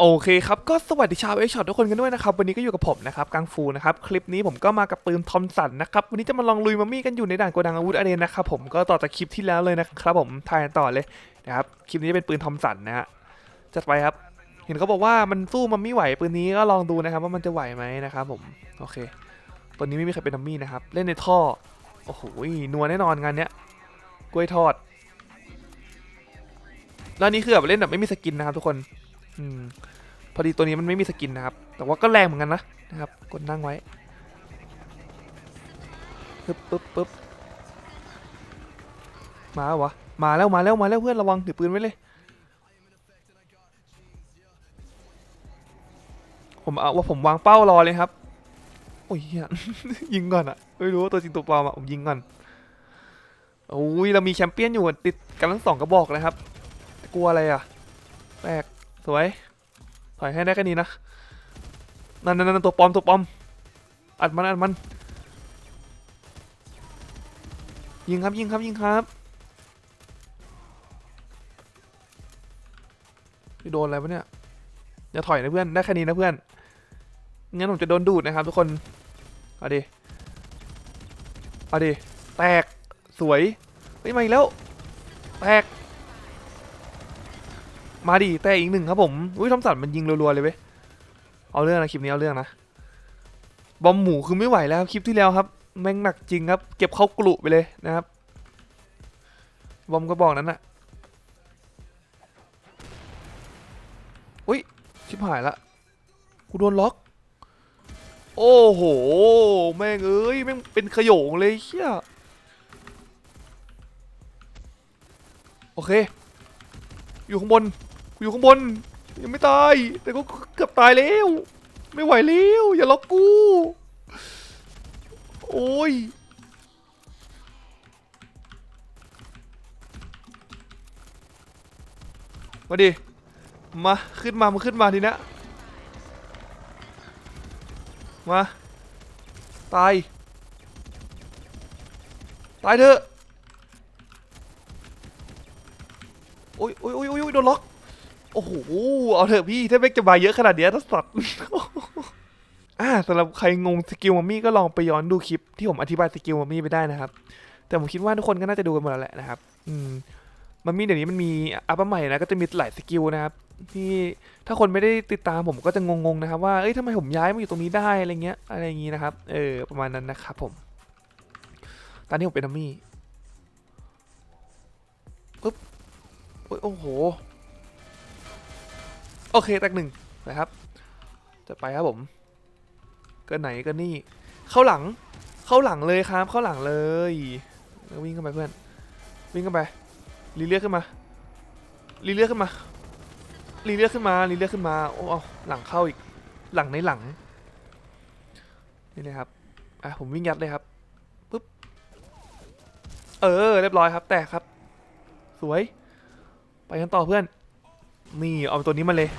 โอเคครับ ก็สวัสดีชาวเอ็กช็อตทุกคนกันด้วยนะครับ วันนี้ก็อยู่กับผมนะครับกังฟูนะครับ คลิปนี้ผมก็มากับปืนทอมสันนะครับ วันนี้จะมาลองลุยมามี่กันอยู่ในด่านโกดังอาวุธอาเรนนะครับผมก็ต่อจากคลิปที่แล้วเลยนะครับผมถ่ายต่อเลยนะครับคลิปนี้เป็นปืนทอมสันนะฮะจัดไปครับ เห็นเขาบอกว่ามันสู้มัมมี่ไหวปืนนี้ก็ลองดูนะครับว่ามันจะไหวไหมนะครับผมโอเคตัวนี้ไม่มีใครเป็นมัมมี่นะครับเล่นในท่อโอ้โหนัวแน่นอนงานเนี้ยกล้วยทอดแล้วนี่คือแบบเล่นแบบไม่มีสกินนะครับทุกคน อืมพอดีตัวนี้มันไม่มีสกินนะครับ แต่ว่าก็แรงเหมือนกันนะนะครับ กดนั่งไว้ปึ๊บปึ๊บปึ๊บมาวะมาแล้วมาแล้วมาแล้วเพื่อนระวังถือปืนไว้เลย ผมเอาว่าผมวางเป้ารอเลยครับ โอ้ยยยิงก่อนอะไม่รู้ว่าตัวจริงตัวปลอมอะผมยิงก่อนโอ้ยเรามีแชมเปี้ยนอยู่ติดกันทั้งสองกระบอกเลยครับ กลัวอะไรอะแปลก สวย ถอยให้ได้แค่นี้นะ นั่นนั่นนั่นตัวปอมตัวปอม อัดมันอัดมัน ยิงครับยิงครับยิงครับโดนอะไรวะเนี่ยอย่าถอยนะเพื่อนได้แค่นี้นะเพื่อน งั้นผมจะโดนดูดนะครับทุกคน เอาดิ เอาดิ แตก สวย เฮ้ยมาอีกแล้ว แตก มาดิแต่อีกหนึ่งครับผม อุ้ยทอมสันมันยิงรัวๆเลยเว้ย เอาเรื่องนะคลิปนี้เอาเรื่องนะ บอมหมูคือไม่ไหวแล้วคลิปที่แล้วครับ แม่งหนักจริงครับ เก็บเข้ากลุไปเลยนะครับ บอมก็บอกนั้นน่ะอุ้ย ชิบหายละ กูโดนล็อก โอ้โห แม่งเอ้ย แม่งเป็นขยงเลยเชี่ยโอเค อยู่ข้างบน กูอยู่ข้างบนยังไม่ตาย แต่ก็เกือบตายแล้ว ไม่ไหวแล้วอย่าล็อกกู โอ้ยมาดิมาขึ้นมามาขึ้นมาทีนี้มาตายตายเถอะโอ้ยโอ้ยโอ้ยโอ้ยโดนล็อก โอ้โห เอาเถอะพี่ ถ้าเบกจะมาเยอะขนาดเนี้ยถ้าสัตว์ อ่าสำหรับใครงงสกิลมัมมี่ก็ลองไปย้อนดูคลิปที่ผมอธิบายสกิลมัมมี่ไปได้นะครับ แต่ผมคิดว่าทุกคนก็น่าจะดูกันหมดแล้วแหละนะครับ อืม มัมมี่เดี๋ยวนี้มันมีอัปใหม่นะก็จะมีหลายสกิลนะครับ ที่ถ้าคนไม่ได้ติดตามผมก็จะงงๆนะครับว่า เอ้ยทำไมผมย้ายมาอยู่ตรงนี้ได้อะไรเงี้ย อะไรอย่างงี้นะครับ เออ ประมาณนั้นนะครับผม ตอนนี้ผมเป็นมัมมี่ปึ๊บโอ้ยโอ้โห โอเคแตกหนึ่งนะครับ จะไปครับผมก็ไหนก็นี่ เข้าหลัง เข้าหลังเลยครับ เข้าหลังเลยแล้ววิ่งเข้าไปเพื่อน วิ่งเข้าไป รีเลียกขึ้นมา รีเลียกขึ้นมา รีเลียกขึ้นมา รีเลียกขึ้นมา โอ้เอาหลังเข้าอีก หลังในหลัง นี่เลยครับ อะผมวิ่งยัดเลยครับปึ๊บ เออ เรียบร้อยครับ แตกครับ สวย ไปกันต่อเพื่อน นี่เอาตัวนี้มาเลย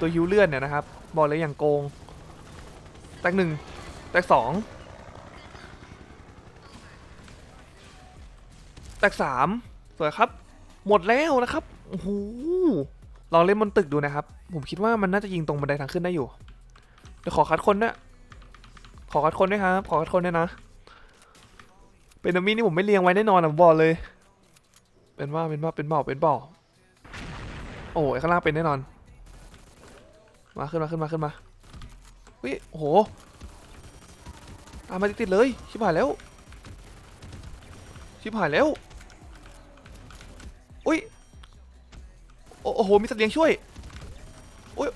ตัวฮิวเลื่อนเนี่ยนะครับ บอกเลยอย่างโกง แตกหนึ่งแตกสองแตกสามสวยครับ หมดแล้วนะครับโอ้โหลองเล่นบนตึกดูนะครับ ผมคิดว่ามันน่าจะยิงตรงบันไดทางขึ้นได้อยู่ เดี๋ยวขอคัดคนด้วยขอคัดคนด้วยครับ ขอคัดคนด้วยนะ เป็นนามินี่ผมไม่เรียงไว้แน่นอนอะบอกเลย เป็นว่าเป็นว่าเป็นเบาเป็นเบา โอ้ยข้างล่างเป็นแน่นอน มาขึ้นมาขึ้นมาขึ้นมาเฮ้ยโอ้โหตามมาติดๆเลย ชิบหายแล้ว ชิบหายแล้ว อุ้ย โอ้โห มีสัตว์เลี้ยงช่วยโอ้ย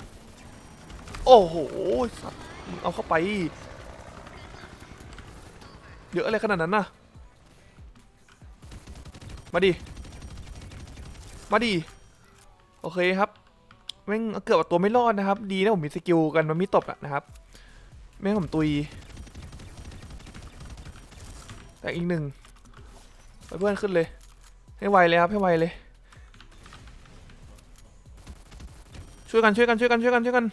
โอ้โห สัตว์มึงเอาเข้าไป เยอะอะไรขนาดนั้นน่ะ มาดิ มาดิ โอเคครับแม่งเกือบตัวไม่รอดนะครับ ดีนะผมมีสกิลกันมันมีตบอะนะครับแม่งผมตุย แต่อีกหนึ่งไปเพื่อนขึ้นเลย ให้ไวเลยครับให้ไวเลย ช่วยกันช่วยกันช่วยกันช่วยกันช่วยกัน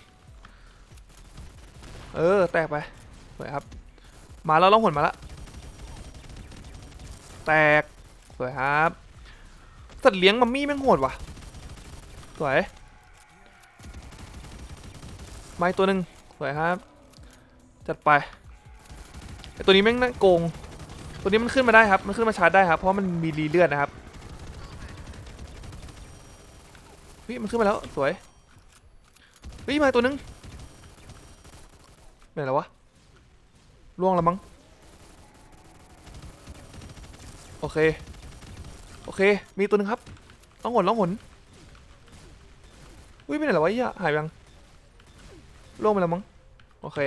เออแตกไปสวยครับ มาแล้วล่องหนมาล้วแตกสวยครับสัตว์เลี้ยงมัมมี่แม่งโหดว่ะ สวยไม้ตัวหนึ่งสวยครับ จัดไปไอตัวนี้แม่งน่าโกง ตัวนี้มันขึ้นมาได้ครับ มันขึ้นมาชาร์จได้ครับ เพราะมันมีรีเลือดนะครับเฮ้ยมันขึ้นมาแล้วสวยเฮ้ยมาตัวหนึงเป็นไรวะล่วงแล้วมั้งโอเค โอเค มีตัวหนึงครับต้องหนต้องหน เฮ้ยเป็นไรวะไอ้เหี้ยหายไปยังล่วงไปแล้วมั้งโอเค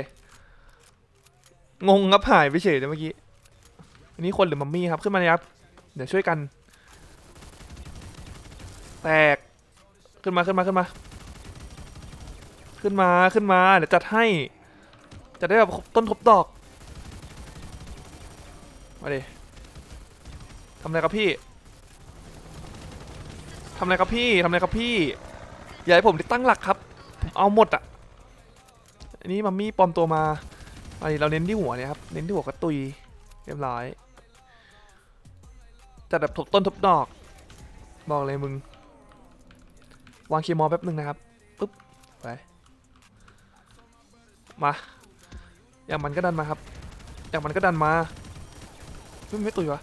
งงครับหายไปเฉยเลยเมื่อกี้อันนี้คนหรือมัมมี่ครับขึ้นมาเลยครับ เดี๋ยวช่วยกัน แตกขึ้นมาขึ้นมาขึ้นมา ขึ้นมาขึ้นมาเดี๋ยวจัดให้ จะได้แบบต้นทบดอกมาดิทำอะไรครับพี่ทำอะไรครับพี่ทำอะไรครับพี่ อย่าให้ผมได้ตั้งหลักครับผมเอาหมดอะอันนี้มัมมี่ปลอมตัวมาอันนี้เราเน้นที่หัวเนี่ยครับเน้นที่หัวกระตุยเรียบร้อยจัดแบบทบต้นทบดอก บอกเลยมึง วางคีมอลแป๊บหนึ่งนะครับปึ๊บไปมาอย่างมันก็ดันมาครับอย่างมันก็ดันมาไม่ไม่ตุยวะ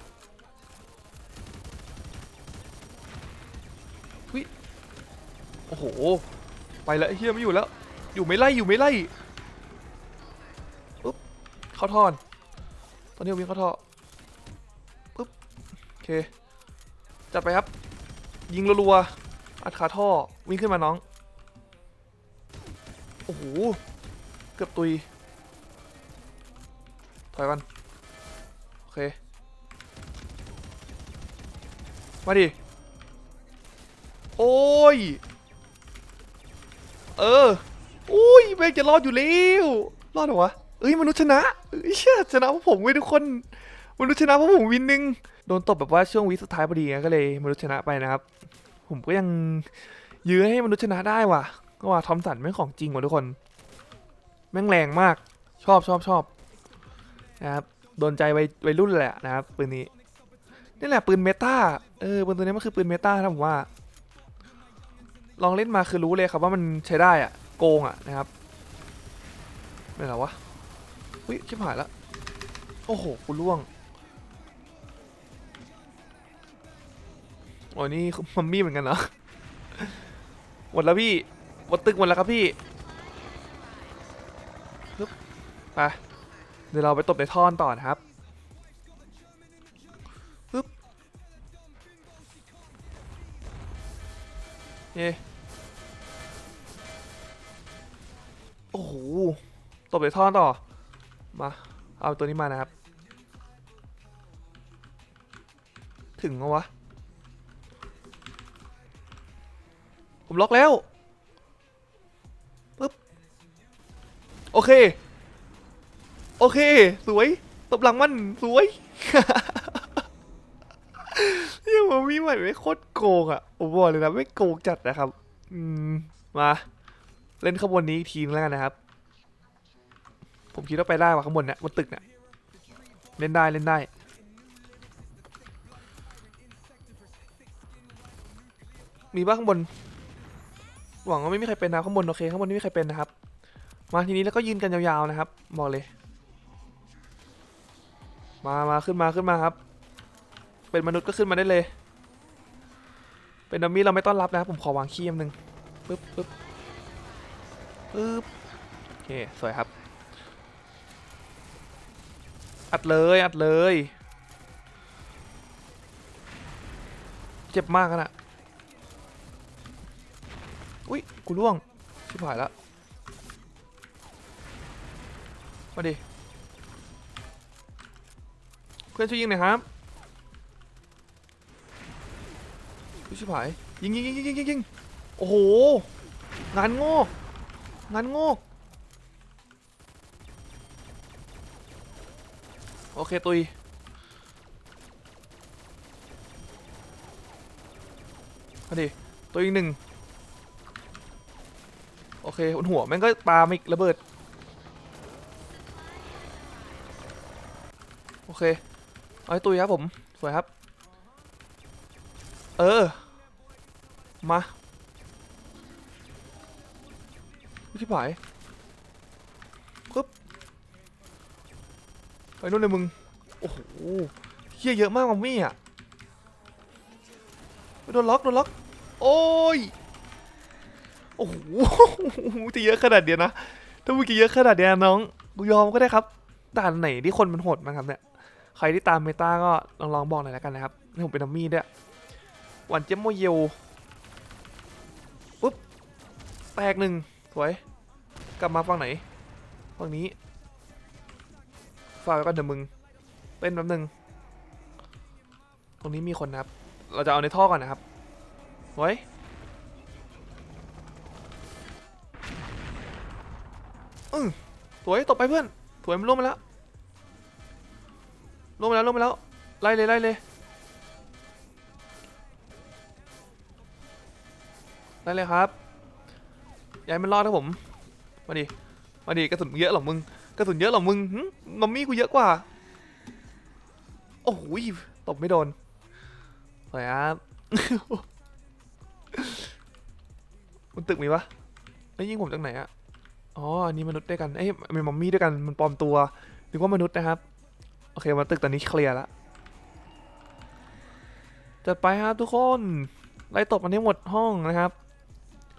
โอ้โห ไปแล้วเฮียไม่อยู่แล้ว อยู่ไม่ไล่อยู่ไม่ไล่ปุ๊บเข้าท่อน ตอนนี้วิ่งเข้าท่อปุ๊บโอเค จัดไปครับ ยิงรัวๆอัดขาท่อ วิ่งขึ้นมาน้อง โอ้โห เกือบตุย ถอยกัน โอเค มาดิ โอ้ย เออ อุ้ยแม่งจะรอดอยู่แล้วรอดเหรอวะเอ้ยมนุษย์ชนะเอ้ยชี่ยชนะพวกผมเว้ยทุกคน มนุษย์ชนะพวกผมวินหนึ่งโดนตบแบบว่าช่วงวิสุดท้ายพอดีไงก็เลยมนุษย์ชนะไปนะครับ ผมก็ยังยื้อให้มนุษย์ชนะได้ว่ะก็ว่าทอมสันแม่งของจริงว่ะทุกคน แม่งแรงมาก ชอบชอบชอบนะครับโดนใจวัยวัยรุ่นแหละนะครับปืนนี้นี่แหละปืนเมตาเออปืนตัวนี้มันคือปืนเมตานะผมว่า ลองเล่นมาคือรู้เลยครับว่ามันใช้ได้อะโกงอะนะครับไม่เหรอวะอุ้ยชิบหายแล้วโอ้โหกูล่วงโอ้นี่มัมมี่เหมือนกันเหรอหมดแล้วพี่หมดตึกหมดแล้วครับพี่ไปเดี๋ยวเราไปตบในท่อนต่อนะครับ เย่โอ้โหตบในท่อนต่อ มา เอาตัวนี้มานะครับ ถึงเหรอวะ ผมล็อกแล้วปึ๊บ โอเค โอเค สวย ตบหลังมัน สวย ยังมามีใหม่ไม่โคตรโกงอะผมบอกเลยนะไม่โกงจัดนะครับ อืมมาเล่นข้างบนนี้อีกทีนึงแล้วกันนะครับ ผมคิดว่าไปได้ว่ะข้างบนเนี่ยบนตึกเนี่ยเล่นได้เล่นได้ มีบ้างข้างบน หวังว่าไม่มีใครเป็นนะข้างบนโอเคข้างบนไม่มีใครเป็นนะครับ มาทีนี้แล้วก็ยืนกันยาวๆนะครับบอกเลย มามาขึ้นมาขึ้นมาครับ เป็นมนุษย์ก็ขึ้นมาได้เลย เป็นดัมมี่เราไม่ต้อนรับนะครับผมขอวางขี้ยมหนึ่งปึ๊บปึ๊บปึ๊บโอเคสวยครับ อัดเลยอัดเลย เจ็บมากนะอุ้ยกูล่วงชิบหายแล้วมาดิเพื่อนช่วยยิงหน่อยครับ ชิบหายยิงยิงยิงยิงยิงยิงยิงโอ้โหงานโงกงานโงกโอเคตุยมาดิตัวอีกหนึ่งโอเคบนหัวแม่งก็ปาไม่ระเบิด โอเค เอาให้ตุยครับผม สวยครับ เออ มาที่ผายปึ๊บไปนู่นเลยมึง โอ้โหเฮียเยอะมากมัมมี่อะโดนล็อกโดนล็อก โอ้ย โอ้โหจะเยอะขนาดเดียวนะ ถ้ามึงจะเยอะขนาดเดียวน้อง กูยอมก็ได้ครับด่านไหนที่คนมันโหดมั้งครับเนี่ย ใครที่ตามเมตาก็ลองลองบอกหน่อยแล้วกันนะครับนี่ผมเป็นดัมมี่ด้วย หวานเจมโมเยลปุ๊บ แตกหนึ่งสวย กลับมาฝั่งไหน ฝั่งนี้ฝากไว้ก่อนเดี๋ยวมึงเต้นแป๊บนึง ตรงนี้มีคนนะครับ เราจะเอาในท่อก่อนนะครับไว้ยอือสวยตบไปเพื่อนสวยมันล่วงไปแล้วล่วงไปแล้วล่วงไปแล้ว ไล่เลยไล่เลย ไล่เลยครับย้ายมันรอดครับผม มาดิ มาดิกระสุนเยอะหรอมึง กระสุนเยอะหรอมึงมัมมี่กูเยอะกว่า โอ้โหยตบไม่โดนสวยครับมันตึกมีปะไอ้ยยิงผมจากไหนอะอ๋อ อันนี้มนุษย์ด้วยกัน เอ้ยมีมัมมี่ด้วยกัน มันปลอมตัวนึกว่ามนุษย์นะครับ โอเค มาตึกตอนนี้เคลียร์ละจัดไปครับทุกคน ไล่ตบมันให้หมดห้องนะครับ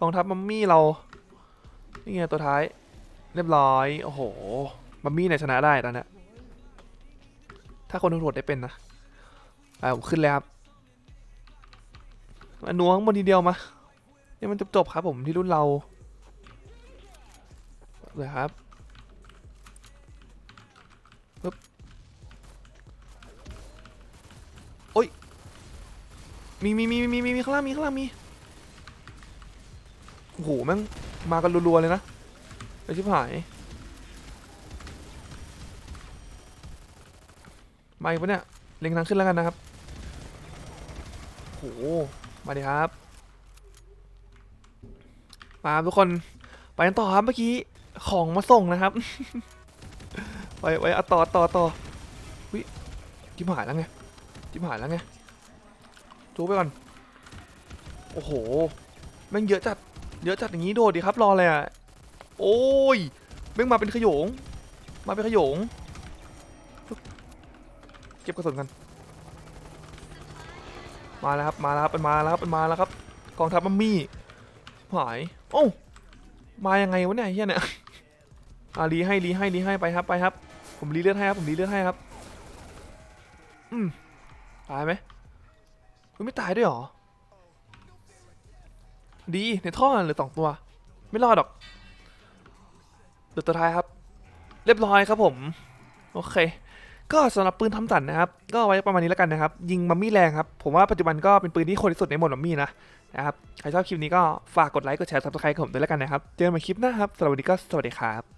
กองทัพมัมมี่เรา นี่ไงตัวท้าย เรียบร้อย โอ้โห มัมมี่เนี่ยชนะได้ตอนนี้ถ้าคนโหดได้เป็นนะอ่าผมขึ้นเลยครับมาหนัวงบนทีเดียวมาเนี่ยมันจบๆครับผมที่รุ่นเราเลยครับปึ๊บโอ้ยมีมีมีมีมีมีข้างล่างมีข้างล่างมี โอ้โหแม่งมากันรัวๆเลยนะไปชิบหายมาอีกปะเนี่ยเล็งทางขึ้นแล้วกันนะครับโอ้โหมาดิครับ มาครับทุกคนไปกันต่อครับเมื่อกี้ของมาส่งนะครับ ไปไปเอาต่อต่อต่อวิจิบหายแล้วไงจิบหายแล้วไงจูไปก่อน โอ้โหแม่งเยอะจัด เยอะจัดอย่างนี้โดดดิครับรออะไรอะโอ้ยแม่งมาเป็นขยง มาเป็นขยง เก็บกระสุนกัน มาแล้วครับมาแล้วครับเป็นมาแล้วครับเป็นมาแล้วครับกองทัพมัมมี่หายโอ้มายังไงวะเนี่ยเฮียเนี่ยอ่ารีให้รีให้รีให้ไปครับไปครับ ผมรีเลือดให้ครับผมรีเลือดให้ครับ อืมตายไหมเฮ้ยไม่ตายด้วยหรอ ดีในท่อเหลือสองตัว ไม่รอดหรอกเหลือตัวท้ายครับ เรียบร้อยครับผม โอเค ก็สำหรับปืนทำสันนะครับ ก็ไว้ประมาณนี้แล้วกันนะครับ ยิงมัมมี่แรงครับ ผมว่าปัจจุบันก็เป็นปืนที่คนที่สุดในหมดมัมมี่นะนะครับ ใครชอบคลิปนี้ก็ฝากกดไลค์ กดแชร์ซับสไครต์ผมด้วยแล้วกันนะครับ เจอกันใหม่คลิปหน้าครับสำหรับวันนี้ก็สวัสดีครับ